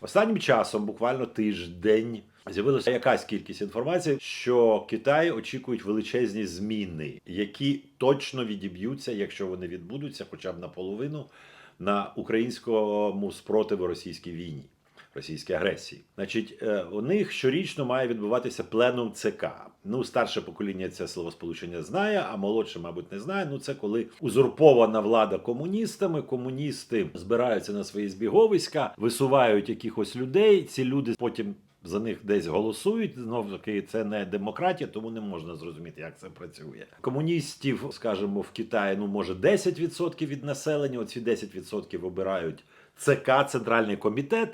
Останнім часом, буквально тиждень, з'явилася якась кількість інформації, що Китай очікують величезні зміни, які точно відіб'ються, якщо вони відбудуться, хоча б наполовину, на українському спротиву російській війні. Російській агресії, значить, е, у них щорічно має відбуватися пленум ЦК. Ну, старше покоління це словосполучення знає, а молодше, мабуть, не знає. Ну, це коли узурпована влада комуністами. Комуністи збираються на свої збіговиська, висувають якихось людей. Ці люди потім. За них десь голосують. Знов таки це не демократія, тому не можна зрозуміти, як це працює. Комуністів, скажімо, в Китаї ну може 10% від населення. Оці 10% обирають ЦК, Центральний комітет.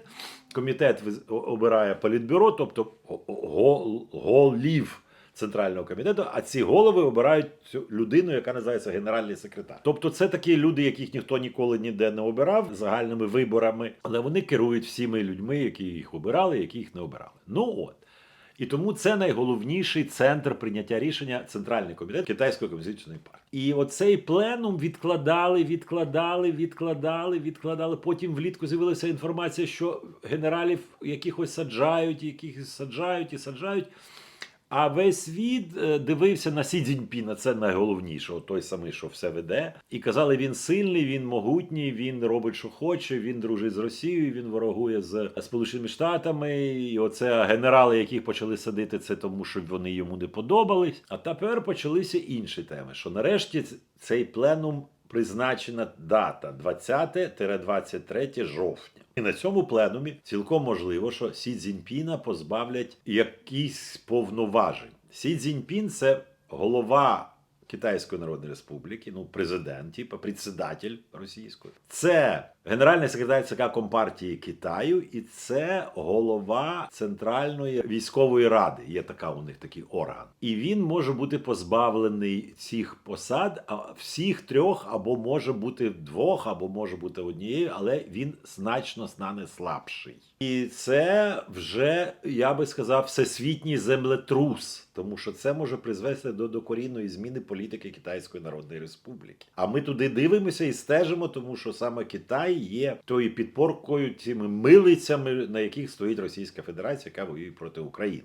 Комітет обирає політбюро, тобто го- го- голів центрального комітету. А ці голови обирають цю людину, яка називається генеральний секретар. Тобто, це такі люди, яких ніхто ніколи ніде не обирав загальними виборами, але вони керують всіми людьми, які їх обирали, які їх не обирали. Ну от. І тому це найголовніший центр прийняття рішення Центральний комітет Китайської комуністичної партії. І оцей пленум відкладали, відкладали, відкладали, відкладали. Потім влітку з'явилася інформація, що генералів якихось саджають, якихось саджають і саджають. А весь світ е, дивився на Сі Цзіньпіна, це найголовніше, той самий, що все веде. І казали, він сильний, він могутній, він робить, що хоче, він дружить з Росією, він ворогує з Сполученими Штатами. І оце генерали, яких почали садити, це тому, що вони йому не подобались. А тепер почалися інші теми. Що нарешті цей пленум призначена дата 20-23 жовтня. І на цьому пленумі цілком можливо, що Сі Цзіньпіна позбавлять якісь повноважень. Сі Цзіньпін це голова Китайської Народної Республіки, ну президент, типу, председатель російської. Це генеральний секретар ЦК Компартії Китаю, і це голова Центральної військової ради. Є така у них такий орган. І він може бути позбавлений цих посад, а всіх трьох, або може бути двох, або може бути однією, але він значно стане слабший. І це вже, я би сказав, всесвітній землетрус, тому що це може призвести до докорінної зміни політики Китайської Народної Республіки. А ми туди дивимося і стежимо, тому що саме Китай є тою підпоркою цими милицями, на яких стоїть Російська Федерація, яка воює проти України.